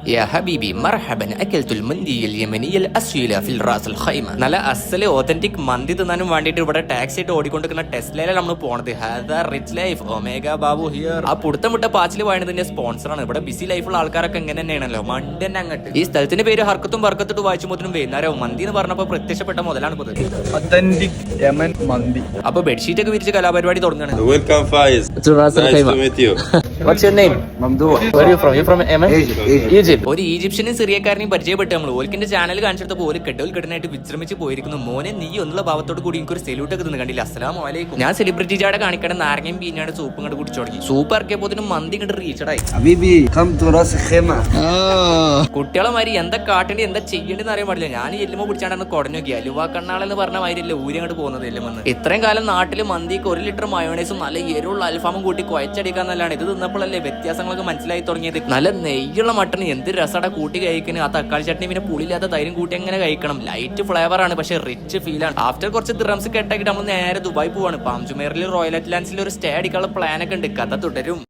يا حبيبي مرحبا اكلت المندي اليمني الاصيل في الراس الخيمه നല്ല അസല് ഓതന്റിക് മന്തി തിന്നാനും വേണ്ടിയിട്ട് ഇവിടെ ടാക്സി ആയിട്ട് ഓടിക്കൊണ്ടിരിക്കുന്ന ടെസ്ലയിലാണ് നമ്മൾ പോണത് ഹാദ rich life Omega Babu here ആ പുടുത്തം വിട്ട പാച്ചിൽ വായനതിന്റെ സ്പോൺസറാണ് ഇവിടെ ബിസി ലൈഫുള്ള ആൾക്കാരൊക്കെ എങ്ങനെ തന്നെയാണല്ലോ മണ്ടൻ അങ്ങോട്ട് ഈ സ്ഥലത്തിന്റെ പേര് ഹർക്കത്തും വർക്കത്തിട്ട് വായിച്ചു മുതലും വൈകുന്നേരം മന്തി എന്ന് പറഞ്ഞപ്പോൾ പ്രത്യക്ഷപ്പെട്ട മുതലാണ് ഇപ്പൊ ഇത്. ഒത്തന്റിക് യമൻ മന്തി അപ്പൊ ബെഡ്ഷീറ്റ് ഒക്കെ വിരിച്ച് കലാപരിപാടി തുടങ്ങുകയാണ് Welcome, Faiz. To Ras Al nice Khaimah. to meet you. What's your name? Mamdooh Where are you from? You from Yemen? Egypt, Egypt. ചെയ്തു ഒരു ഈജിപ്ഷ്യനും സിറിയക്കാരനെയും പരിചയപ്പെട്ട് നമ്മൾ ഓൽക്കിന്റെ ചാനൽ കാണിച്ചെടുത്തപ്പോൾ ഓൽ കെട്ടോൽ കെട്ടനായിട്ട് വിശ്രമിച്ച് പോയിരിക്കുന്നു. മോനെ നീ എന്നുള്ള ഭാവത്തോട് കൂടി എനിക്ക് ഒരു സെല്യൂട്ട് ഒക്കെ കണ്ടില്ല. അസ്ലാം വലൈക്കും ഞാൻ സെലിബ്രിറ്റി ചാട കാണിക്കണ നാരങ്ങയും പീഞ്ഞാട് സൂപ്പ് ഇങ്ങോട്ട് കൂടി തുടങ്ങി. സൂപ്പ് ഇറക്കിയപ്പോത്തിനും മന്തി കണ്ട് റീച്ചടായി കുട്ടികളെ മാതിരി എന്താ കാട്ടേണ്ടി എന്താ ചെയ്യേണ്ടതെന്ന് അറിയാൻ പാടില്ല. ഞാൻ എല്ലുമോ പിടിച്ചാണ്ടാണ് കുടഞ്ഞോക്കി അലുവ കണ്ണാളെന്ന് പറഞ്ഞ മാതിരില്ല ഊരി അങ്ങോട്ട് പോകുന്നത് എല്ലുമെന്ന് ഇത്രയും കാലം നാട്ടിൽ മന്തിക്ക് ഒരു ലിറ്റർ മയോണൈസും നല്ല എരുള്ള അൽഫാമും കൂട്ടി കുഴച്ചടിക്കാന്നല്ലാണ് ഇത് തിന്നപ്പോഴല്ലേ വ്യത്യാസങ്ങളൊക്കെ മനസ്സിലായി തുടങ്ങിയത്. നല്ല നെയ്യുള്ള മട്ടൺ എന്ത് രസട കൂട്ടി കഴിക്കുന്നത് ആ തക്കാളി ചട്നി പിന്നെ പുളിയില്ലാത്ത തൈരും കൂട്ടി അങ്ങനെ കഴിക്കണം. ലൈറ്റ് ഫ്ലേവർ ആണ് പക്ഷെ റിച്ച് ഫീൽ ആണ്. ആഫ്റ്റർ കുറച്ച് ദ്രംസ് കെട്ടാക്കിയിട്ട് നമ്മൾ നേരെ ദുബായ് പോവാണ്. പാംജുമേറിൽ റോയൽ അറ്റ്ലാൻസിൽ ഒരു സ്റ്റേ അടിക്കാനുള്ള പ്ലാൻ ഒക്കെ ഉണ്ട്. കഥ തുടരും.